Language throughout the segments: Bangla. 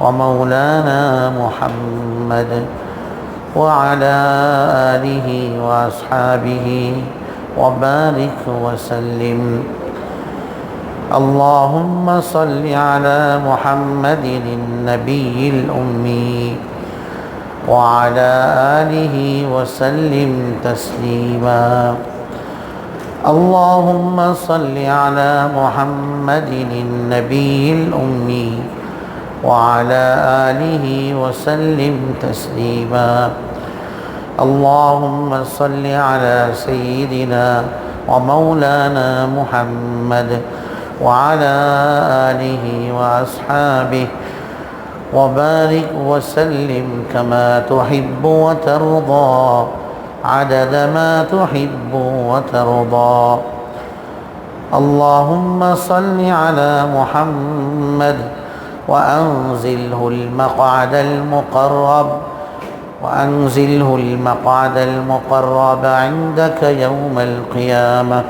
ومولانا محمد وعلى آله وأصحابه وبارك وسلم. اللهم صل على محمد النبي الأمي وعلى آله وسلم تسليما. اللهم صل على محمد النبي الأمي وعلى آله وسلم تسليما. اللهم صل على سيدنا ومولانا محمد وعلى آله وأصحابه وبارك وسلم كما تحب وترضى. عدد ما تحب وترضى. اللهم صل على محمد وأنزله المقعد المقرب وأنزله المقعد المقرب عندك يوم القيامة.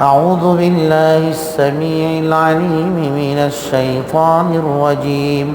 أعوذ بالله السميع العليم من الشيطان الرجيم.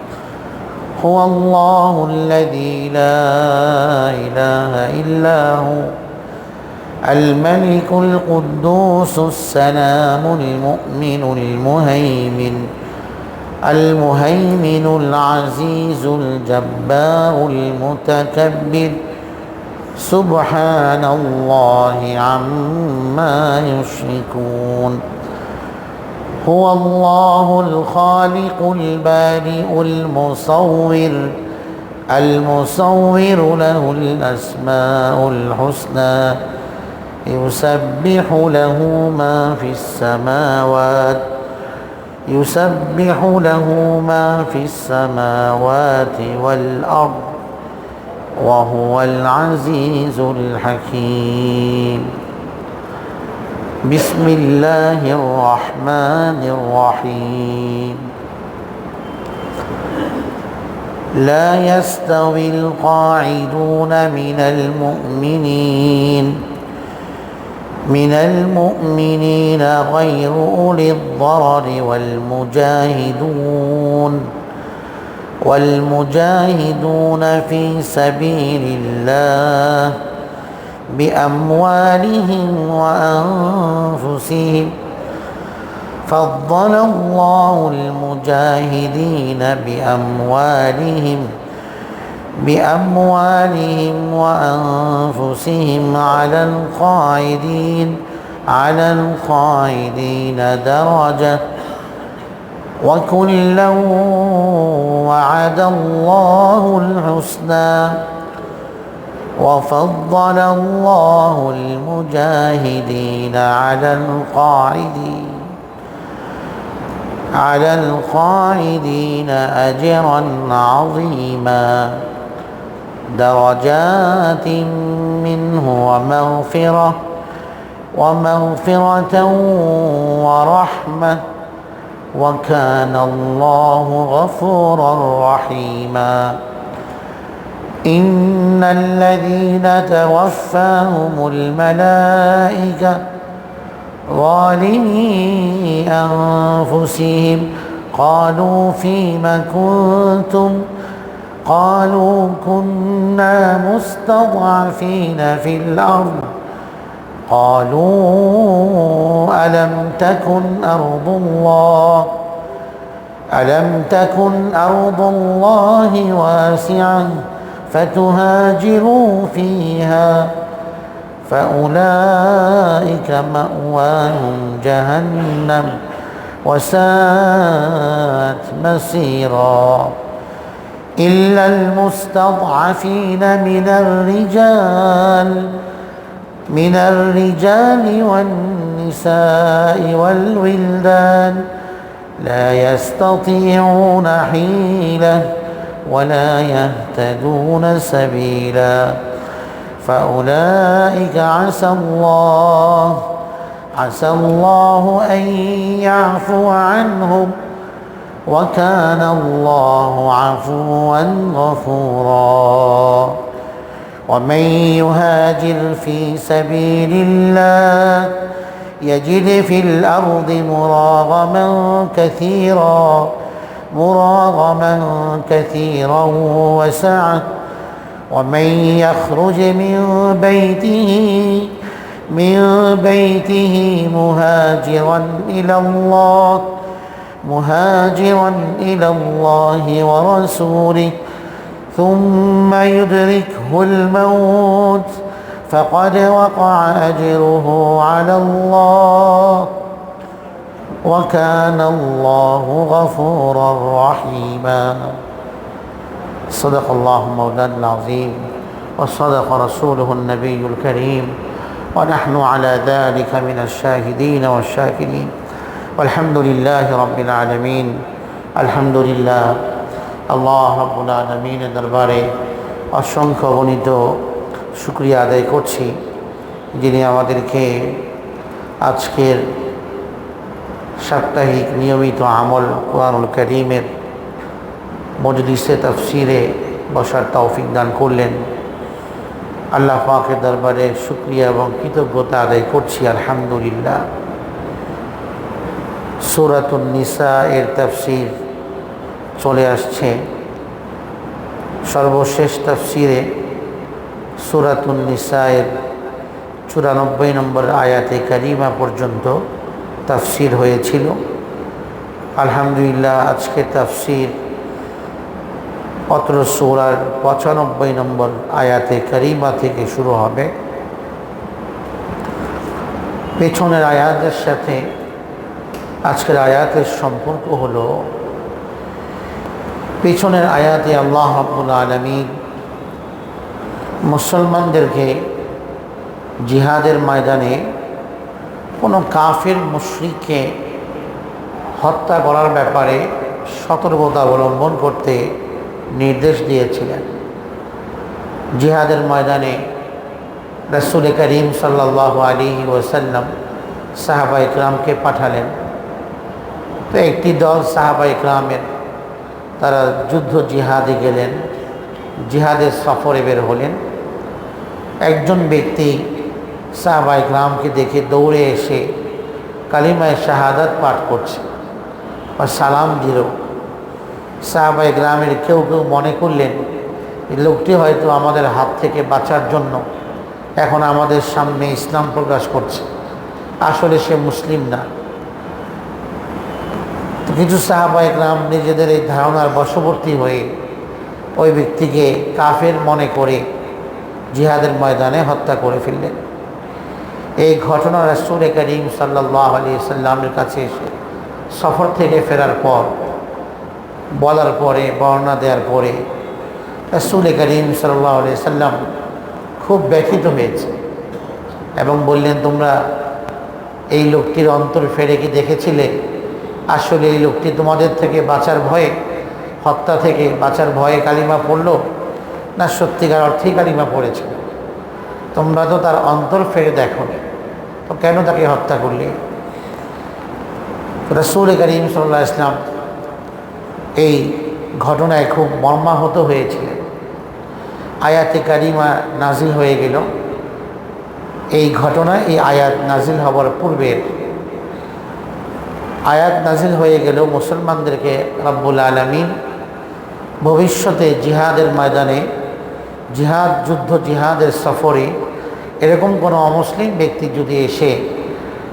هو الله الذي لا إله إلا هو الملك القدوس السلام المؤمن المهيمن المهيمن العزيز الجبار المتكبر. سبحان الله عما يشركون. هو الله الخالق البارئ المصور المصور له الأسماء الحسنى يسبح له ما في السماوات يسبح له ما في السماوات والأرض وهو العزيز الحكيم. بسم الله الرحمن الرحيم. لا يستوي القاعدون من المؤمنين. من المؤمنين غير أولي الضرر والمجاهدون. والمجاهدون في سبيل الله. بأموالهم وأنفسهم فضل الله المجاهدين بأموالهم بأموالهم وأنفسهم على القاعدين على القاعدين درجة وكلا وعد الله الحسنى وفضل الله المجاهدين على القاعدين على القاعدين أجرا عظيما درجات منه ومغفرة ومغفرة ورحمة وكان الله غفورا رحيما. إن الذين توفاهم الملائكة ظالمي أنفسهم قالوا فيم كنتم قالوا كنا مستضعفين في الأرض قالوا ألم تكن أرض الله ألم تكن أرض الله واسعة فتهاجروا فيها فأولئك مأواهم جهنم وساءت مسيرا إلا المستضعفين من الرجال من الرجال والنساء والولدان لا يستطيعون حيلة ولا يهتدون سبيلا فأولئك عسى الله عسى الله أن يعفو عنهم وكان الله عفوا غفورا. ومن يهاجر في سبيل الله يجد في الأرض مراغما كثيرا. مراغما كثيرا وسعة ومن يخرج من بيته من بيته مهاجرا إلى الله مهاجرا إلى الله ورسوله ثم يدركه الموت فقد وقع أجره على الله. وكان الله غفورا رحيما صدق الله مولانا العظيم وصدق رسوله النبي الكريم ونحن على ذلك من الشاهدين والشاكرين والحمد لله رب العالمين الحمد لله আল্লাহ রব্বুল আলমিনের দরবারে অসংখ্য গণিত শুক্রিয়া আদায় করছি যিনি আমাদেরকে আজকের সাপ্তাহিক নিয়মিত আমল কোরআনুল করিমের মজলিসে তফসিরে বসার তৌফিক দান করলেন। আল্লাহ পাকের দরবারে শুক্রিয়া এবং কৃতজ্ঞতা আদায় করছি, আলহামদুলিল্লাহ। নিসা এর তফসির চলে আসছে। সর্বশেষ তফসিরে সুরাতুন এর চুরানব্বই নম্বর আয়াতে কারিমা পর্যন্ত তাফসির হয়েছিল। আলহামদুলিল্লাহ, আজকে তাফসির অত্র সৌরার পঁচানব্বই নম্বর আয়াতে কারিমা থেকে শুরু হবে। পেছনের আয়াতের সাথে আজকের আয়াতের সম্পর্ক হলো, পেছনের আয়াতে আল্লাহ আব্বুল আলমী মুসলমানদেরকে জিহাদের ময়দানে কোনো কাফের মুশ্রিককে হত্যা করার ব্যাপারে সতর্কতা অবলম্বন করতে নির্দেশ দিয়েছিলেন। জিহাদের ময়দানে রসুল করিম সাল্লাহ আলী ওসাল্লাম সাহাবা ইকরামকে পাঠালেন। তো একটি দল সাহাবা ইকরামের, তারা যুদ্ধ জিহাদে গেলেন, জিহাদের সফরে বের হলেন। একজন ব্যক্তি সাহাবাই গ্রামকে দেখে দৌড়ে এসে কালিমায় শাহাদাত পাঠ করছে বা সালাম দিল। সাহাবাই গ্রামের কেউ কেউ মনে করলেন, এই লোকটি হয়তো আমাদের হাত থেকে বাঁচার জন্য এখন আমাদের সামনে ইসলাম প্রকাশ করছে। আসলে সে মুসলিম না। কিছু সাহাবাই গ্রাম নিজেদের এই ধারণার বশবর্তী হয়ে ওই ব্যক্তিকে কাফের মনে করে জিহাদের ময়দানে হত্যা করে ফেললেন। এই ঘটনা রাসুল করিম সাল্লাহ আলী সাল্লামের কাছে এসে সফর থেকে ফেরার পর, বলার পরে, বর্ণনা দেওয়ার পরে রাসুল করিম সাল্লাহ আলি সাল্লাম খুব ব্যথিত হয়েছে এবং বললেন, তোমরা এই লোকটির অন্তর ফেরে কি দেখেছিলে? আসলে এই লোকটি তোমাদের থেকে বাঁচার ভয়ে, হত্যা থেকে বাঁচার ভয়ে কালিমা পড়ল না সত্যিকার অর্থেই কালিমা পড়েছে? তোমরা তো তার অন্তর ফেরে দেখো তো কেন তাকে হত্যা করলে? রসুল করিম সাল্লাহ ইসলাম এই ঘটনায় খুব মর্মাহত হয়েছিলেন। আয়াতে কারিমা নাজিল হয়ে গেল। এই ঘটনা এই আয়াত নাজিল হওয়ার পূর্বের আয়াত নাজিল হয়ে গেল মুসলমানদেরকে রব্বুল আলমিন ভবিষ্যতে জিহাদের ময়দানে, জিহাদ, যুদ্ধ জিহাদের সফরে এরকম কোনো অমুসলিম ব্যক্তি যদি এসে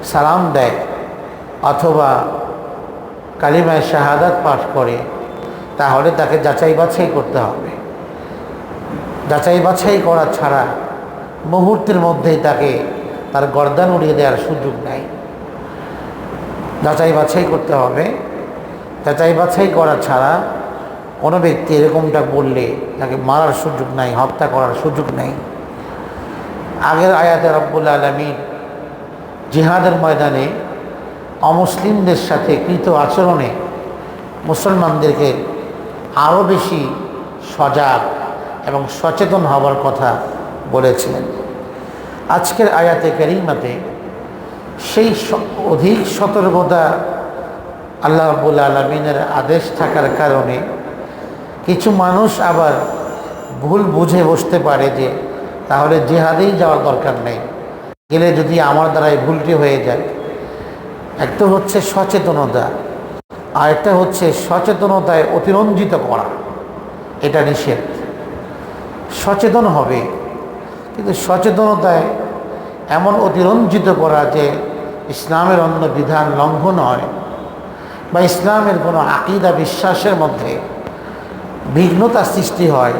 সালাম দেয় অথবা কালিমায় শাহাদাত পাঠ করে, তাহলে তাকে যাচাই বাছাই করতে হবে। যাচাই বাছাই করা ছাড়া মুহূর্তের মধ্যেই তাকে তার গর্দান উড়িয়ে দেওয়ার সুযোগ নাই। যাচাই বাছাই করতে হবে। যাচাই বাছাই করা ছাড়া কোনো ব্যক্তি এরকমটা বললে তাকে মারার সুযোগ নাই, হত্যা করার সুযোগ নাই। আগের আয়াতে রব্বুল আলমী জিহাদের ময়দানে অমুসলিমদের সাথে কৃত আচরণে মুসলমানদেরকে আরও বেশি সজাগ এবং সচেতন হওয়ার কথা বলেছিলেন। আজকের আয়াতে কারিমাতে সেই অধিক সতর্কতা আল্লাহ রাব্বুল আলমিনের আদেশ থাকার কারণে কিছু মানুষ আবার ভুল বুঝে বসতে পারে যে তাহলে জেহাদেই যাওয়ার দরকার নেই। গেলে যদি আমার দ্বারা এই ভুলটি হয়ে যায়। একটা হচ্ছে সচেতনতা, আর একটা হচ্ছে সচেতনতায় অতিরঞ্জিত করা। এটা নিষেধ। সচেতন হবে, কিন্তু সচেতনতায় এমন অতিরঞ্জিত করা যে ইসলামের অন্য বিধান লঙ্ঘন হয় বা ইসলামের কোনো আকিদা, বিশ্বাসের মধ্যে বিঘ্নতা সৃষ্টি হয়,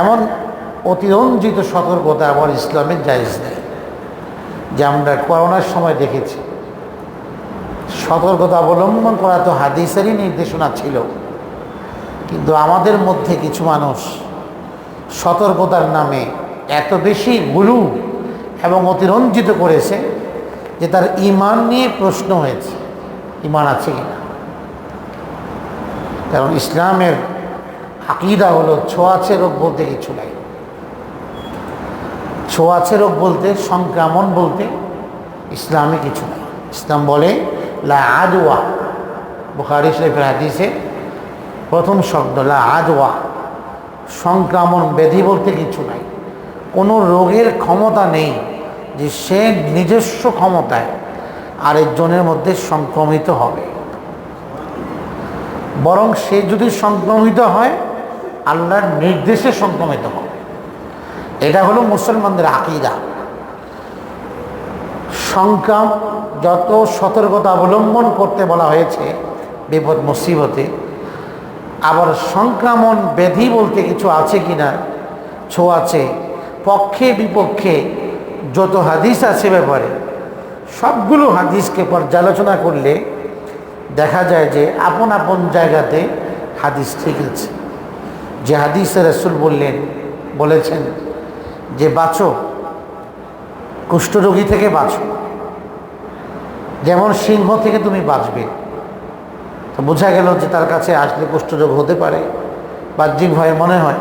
এমন অতিরঞ্জিত সতর্কতা আবার ইসলামের জায়জ নেই। যে আমরা করোনার সময় দেখেছি, সতর্কতা অবলম্বন করা তো হাদিসেরই নির্দেশনা ছিল। কিন্তু আমাদের মধ্যে কিছু মানুষ সতর্কতার নামে এত বেশি গুরু এবং অতিরঞ্জিত করেছে যে তার ইমান নিয়ে প্রশ্ন হয়েছে, ইমান আছে কিনা কারণ ইসলামের আকিদা হলো ছোঁয়াচে রোগ বলতে কিছু নাই। ছোঁয়াচে রোগ বলতে, সংক্রমণ বলতে ইসলামে কিছু নাই। ইসলাম বলে, লা আদওয়া। বুখারি শরীফের হাদিসে প্রথম শব্দ, লা আদওয়া। সংক্রমণ ব্যাধি বলতে কিছু নাই। কোনো রোগের ক্ষমতা নেই যে সে নিজস্ব ক্ষমতায় আরেকজনের মধ্যে সংক্রমিত হবে। বরং সে যদি সংক্রমিত হয়, আল্লাহর নির্দেশে সংক্রমিত হবে। এটা হলো মুসলমানদের আকিদা। সংক্রাম যত সতর্কতা অবলম্বন করতে বলা হয়েছে, বিপদ মুসিবতে, আবার সংক্রমণ ব্যাধি বলতে কিছু আছে কিনা ছো আছে, পক্ষে বিপক্ষে যত হাদিস আছে ব্যাপারে, সবগুলো হাদিসকে পর্যালোচনা করলে দেখা যায় যে আপন আপন জায়গাতে হাদিস ঠিক আছে। যে হাদিসে রসুল বললেন, বলেছেন যে বাঁচো, কুষ্ঠরোগী থেকে বাঁচো। যেমন সিংহ থেকে তুমি বাঁচবে। তো বোঝা গেল যে তার কাছে আসলে কুষ্ঠরোগ হতে পারে, বাহ্যিক ভয়ে মনে হয়।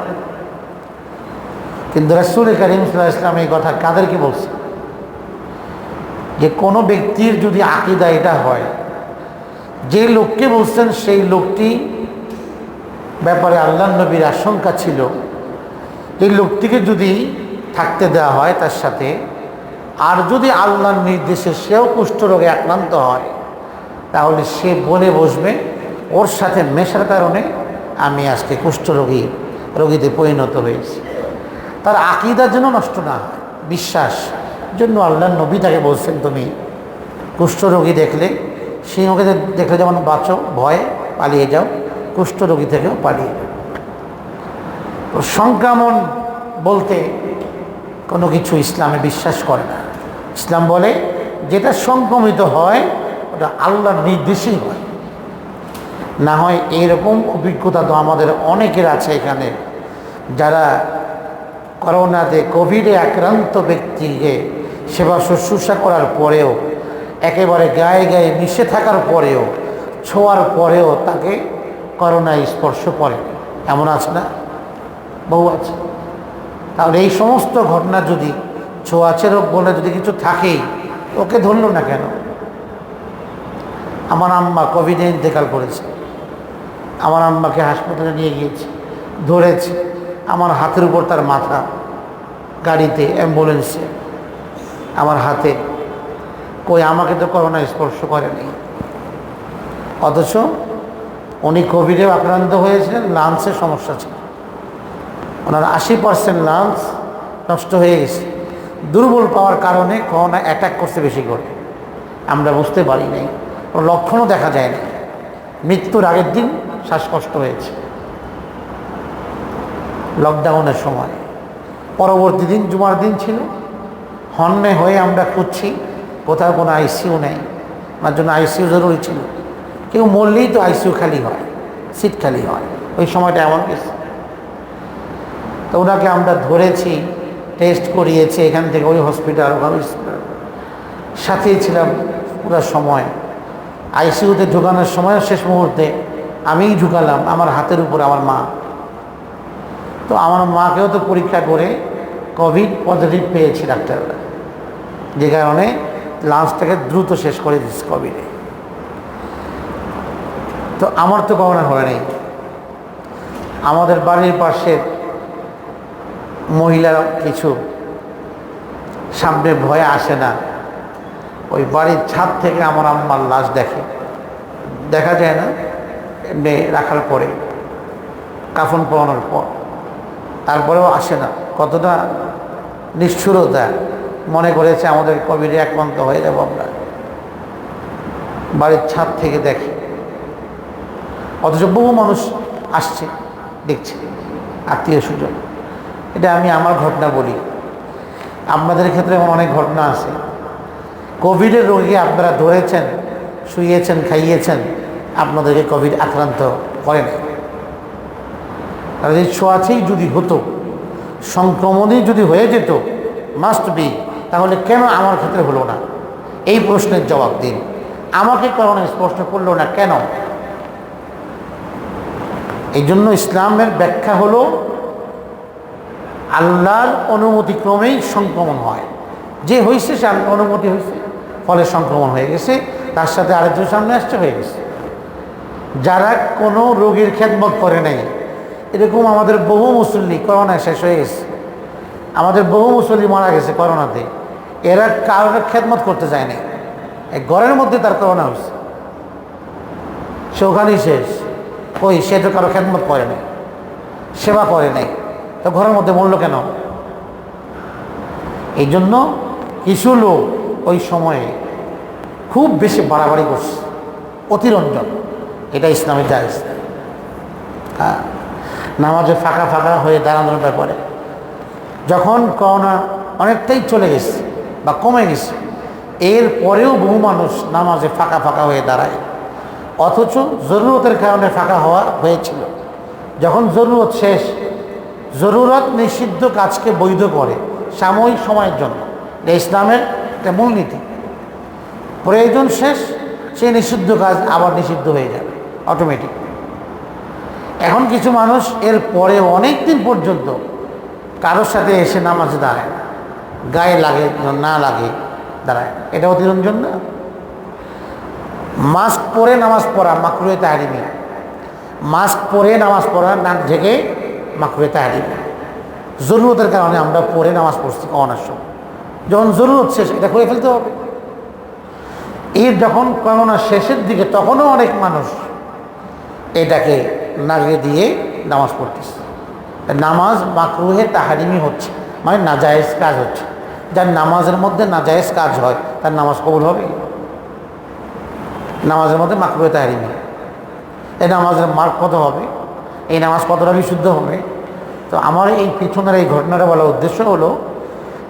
কিন্তু রাসুল করিম ইসলাম এই কথা কাদেরকে বলছে? যে কোনো ব্যক্তির যদি আকিদা এটা হয়, যে লোককে বলছেন সেই লোকটি ব্যাপারে আল্লাহ নবীর আশঙ্কা ছিল। এই লোকটিকে যদি থাকতে দেওয়া হয় তার সাথে। আর যদি আল্লাহর নির্দেশে সেও কুষ্ঠরোগে আক্রান্ত হয়, তাহলে সে বলে বসবে, ওর সাথে মেশার কারণে আমি আজকে কুষ্ঠরোগী রোগীতে পরিণত হয়েছি। তার আকিদার জন্য নষ্ট না বিশ্বাস। জন্য আল্লাহ নবী তাকে বলছেন, তুমি কুষ্ঠরোগী দেখলে সিংহকে দেখলে যেমন বাঁচো, ভয়ে পালিয়ে যাও কুষ্ঠরোগী থেকেও পালিয়ে যাও। তো সংক্রমণ বলতে কোনো কিছু ইসলামে বিশ্বাস করে না। ইসলাম বলে, যেটা সংক্রমিত হয়, ওটা আল্লাহর নির্দেশেই হয়। না হয় এইরকম অভিজ্ঞতা তো আমাদের অনেকের আছে এখানে, যারা করোনাতে কোভিডে আক্রান্ত ব্যক্তিকে সেবা শুশ্রূষা করার পরেও, একেবারে গায়ে গায়ে মিশে থাকার পরেও, ছোঁয়ার পরেও তাকে করোনায় স্পর্শ করে এমন আছে না? বহু আছে। তাহলে এই সমস্ত ঘটনা যদি ছোঁয়াচে রোগ বলে যদি কিছু থাকেই, ওকে ধরল না কেন? আমার আম্মা কোভিডে ইন্তেকাল করেছে। আমার আম্মাকে হাসপাতালে নিয়ে গিয়েছে, ধরেছে। আমার হাতের উপর তার মাথা, গাড়িতে, অ্যাম্বুলেন্সে। আমার হাতে। কই, আমাকে তো করোনা স্পর্শ করেনি। অথচ উনি কোভিডে আক্রান্ত হয়েছিলেন লাংসের সমস্যা ছিল। ওনার আশি পার্সেন্ট লাংস নষ্ট হয়ে গেছে। দুর্বল পাওয়ার কারণে করোনা অ্যাটাক করতে বেশি করে। আমরা বুঝতে পারি নাই। কোনো লক্ষণও দেখা যায় না মৃত্যুর আগের দিন শ্বাসকষ্ট হয়েছে। লকডাউনের সময়। পরবর্তী দিন জুমার দিন ছিল। হন্যে হয়ে আমরা খুঁজছি। কোথাও কোনো আইসিইউ নেই। আমার জন্য আইসিইউ জরুরি ছিল। কেউ মরলেই তো আইসিইউ খালি হয়। সিট খালি হয়। ওই সময়টা এমন গেছে তো ওনাকে আমরা ধরেছি টেস্ট করিয়েছি, এখান থেকে ওই হসপিটাল ওখানে সাথেই ছিলাম পুরো সময়। আইসিইউতে ঢুকানোর সময় শেষ মুহূর্তে আমিই ঢুকালাম, আমার হাতের উপর আমার মা। তো আমার মাকেও তো পরীক্ষা করে কোভিড পজিটিভ পেয়েছি ডাক্তাররা। যে কারণে লাঞ্চটাকে দ্রুত শেষ করে দিচ্ছে কোভিডে তো আমার তো করোনা হয় নাই। আমাদের বাড়ির পাশের মহিলারা কিছু সামনে ভয়ে আসে না। ওই বাড়ির ছাদ থেকে আমার আম্মার লাশ দেখে। দেখা যায় না, এমনি রাখার পরে, কাফন পরানোর পর। তারপরেও আসে না, কতটা নিষ্ঠুরতা। মনে করেছে আমাদের কোভিডে একমান্ত হয়ে যাব আমরা। বাড়ির ছাদ থেকে দেখে। অথচ বহু মানুষ আসছে, দেখছে, আত্মীয় স্বজন। এটা আমি আমার ঘটনা বলি। আপনাদের ক্ষেত্রে অনেক ঘটনা আছে। কোভিডের রোগী আপনারা ধরেছেন শুয়েছেন খাইয়েছেন, আপনাদেরকে কোভিড আক্রান্ত করে নাই। আর ছোঁয়াছেই যদি হতো, সংক্রমণই যদি হয়ে যেত মাস্ট বি তাহলে কেন আমার ক্ষেত্রে হলো না? এই প্রশ্নের জবাব দিন। আমাকে করোনা স্পষ্ট করল না কেন? এই জন্য ইসলামের ব্যাখ্যা হলো আল্লাহর অনুমতি ক্রমেই সংক্রমণ হয়। যে হয়েছে সে অনুমতি হয়েছে ফলে সংক্রমণ হয়ে গেছে, তার সাথে আরেকজন সামনে আসছে, হয়ে গেছে। যারা কোনো রোগীর খেদমত করে নাই, এরকম আমাদের বহু মুসল্লি করোনা শেষ হয়ে গেছে। আমাদের বহু মুসল্লি মারা গেছে করোনাতে। এরা কারোর খেদমত করতে যায় নাই। ঘরের মধ্যে তার করোনা হয়েছে। সে ওখানেই শেষ। ওই সে তো কারও খেদমত করে নাই। সেবা করে নাই। তো ঘরের মধ্যে মরলো কেন? এই জন্য কিছু লোক ওই সময়ে খুব বেশি বাড়াবাড়ি করছে, অতিরঞ্জন। এটা ইসলামের জায়জ। হ্যাঁ নামাজে ফাঁকা ফাঁকা হয়ে দাঁড়ানোর ব্যাপারে। যখন করোনা অনেকটাই চলে গেছে বা কমে গেছে, এর পরেও বহু মানুষ নামাজে ফাঁকা ফাঁকা হয়ে দাঁড়ায়। অথচ জরুরতের কারণে ফাঁকা হওয়া হয়েছিল। যখন জরুরত শেষ জরুরত নিষিদ্ধ কাজকে বৈধ করে সাময়িক সময়ের জন্য। এটা ইসলামের একটা মূলনীতি। প্রয়োজন শেষ, সেই নিষিদ্ধ কাজ আবার নিষিদ্ধ হয়ে যাবে অটোমেটিক এখন কিছু মানুষ এর পরে অনেক দিন পর্যন্ত কারোর সাথে এসে নামাজে দাঁড়ায় না, গায়ে লাগে, না লাগে, দাঁড়ায় এটা অতিরঞ্জন না। মাস্ক পরে নামাজ পড়া মাকরুয়ে তাহারিমি মাস্ক পরে নামাজ পড়া, নাক ঢেকে মাকরুয়ে তাহারিমি জরুরতের কারণে আমরা পরে নামাজ পড়ছি কমানোর সময়। যখন জরুরত শেষ, এটা করে ফেলতে হবে। এর যখন করোনা শেষের দিকে, তখনও অনেক মানুষ এটাকে নাগিয়ে দিয়ে নামাজ পড়তেছে। নামাজ মাকরুহে তাহারিমি হচ্ছে মানে নাজায়েজ কাজ হচ্ছে। যার নামাজের মধ্যে নাজায়েজ কাজ হয়, তার নামাজ কবুল হবে নামাজের মধ্যে মাকরুহে তাহারিমি। এই নামাজের মার্ক কত হবে? এই নামাজ কতটা বিশুদ্ধ হবে? তো আমার এই পিছনের এই ঘটনাটা বলার উদ্দেশ্য হলো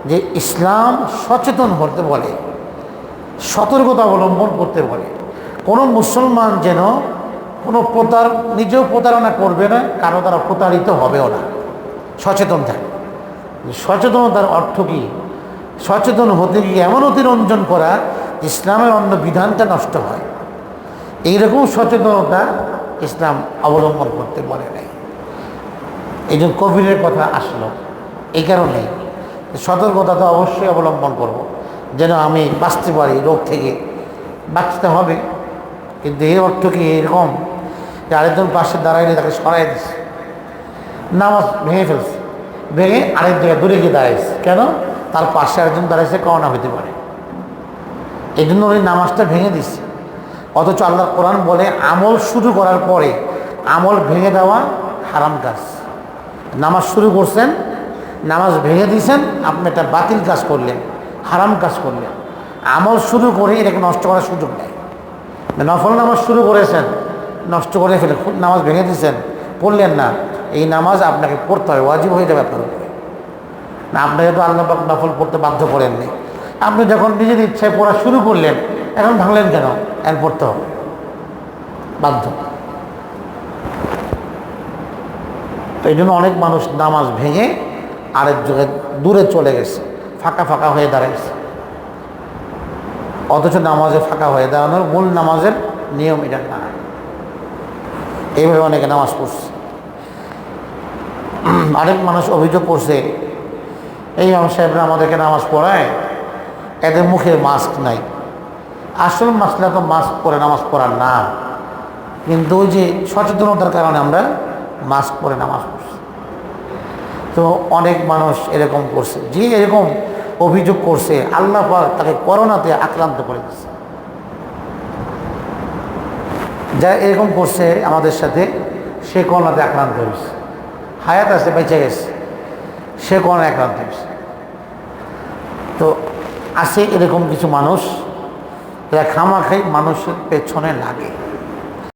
যে ইসলাম সচেতন হতে বলে, সতর্কতা অবলম্বন করতে বলে। কোনো মুসলমান যেন কোনো প্রতার, নিজেও প্রতারণা করবে না, কারও তারা প্রতারিত হবেও না। সচেতন থাকে। সচেতনতার অর্থ কী? সচেতন হতে গিয়ে এমন অতিরঞ্জন করা ইসলামের অন্য বিধানটা নষ্ট হয়। এইরকম সচেতনতা ইসলাম অবলম্বন করতে বলে নাই। এই যে কোভিডের কথা আসলো, এই কারণেই সতর্কতা তো অবশ্যই অবলম্বন করব। যেন আমি বাঁচতে পারি, রোগ থেকে বাঁচতে হবে। কিন্তু এর অর্থ কি এরকম? যে আরেকজন পাশে দাঁড়াইলে তাকে সরাই দিচ্ছে নামাজ ভেঙে ফেলছে। ভেঙে আরেক জায়গায় দূরে গিয়ে দাঁড়াইছে। কেন? তার পাশে আরেকজন দাঁড়াইছে করোনা হতে পারে। এই জন্য উনি নামাজটা ভেঙে দিচ্ছে অথচ আল্লাহ কোরআন বলে আমল শুরু করার পরে আমল ভেঙে দেওয়া হারাম কাজ। নামাজ শুরু করছেন, নামাজ ভেঙে দিয়েছেন, আপনি একটা বাতিল কাজ করলেন, হারাম কাজ করলেন। আমল শুরু করে এটাকে নষ্ট করার সুযোগ নেই। নফল নামাজ শুরু করেছেন, নষ্ট করে ফেলে নামাজ ভেঙে দিয়েছেন, পড়লেন না, এই নামাজ আপনাকে পড়তে হবে, ওয়াজিব হয়ে যাবে আপনার উপরে। না আপনাকে তো আল্লাহ নফল পড়তে বাধ্য করেননি, আপনি যখন নিজের ইচ্ছায় পড়া শুরু করলেন, এখন ভাঙলেন কেন? এখন পড়তে হবে বাধ্য। তো এই জন্য অনেক মানুষ নামাজ ভেঙে আরেক জায়গায় দূরে চলে গেছে, ফাঁকা ফাঁকা হয়ে দাঁড়াইছে। অথচ নামাজে ফাঁকা হয়ে দাঁড়ানোর মূল নামাজের নিয়ম এটা না। এইভাবে অনেকে নামাজ পড়ছে। আরেক মানুষ অভিযোগ করছে, এই ইমাম সাহেবরা আমাদেরকে নামাজ পড়ায়, এদের মুখে মাস্ক নাই। আসল মাসলা তো মাস্ক পরে নামাজ পড়ার না। কিন্তু ওই যে সচেতনতার কারণে আমরা মাস্ক পরে নামাজ পড়ছি। তো অনেক মানুষ এরকম করছে। যে এরকম অভিযোগ করছে, আল্লাহ তাকে করোনাতে আক্রান্ত করে দিচ্ছে যা এরকম করছে আমাদের সাথে, সে করোনাতে আক্রান্ত হয়েছে। হায়াত আছে, বেঁচে গেছে। সে করোনা আক্রান্ত হয়েছে। তো আছে এরকম কিছু মানুষ এরা খামাখাই মানুষের পেছনে লাগে।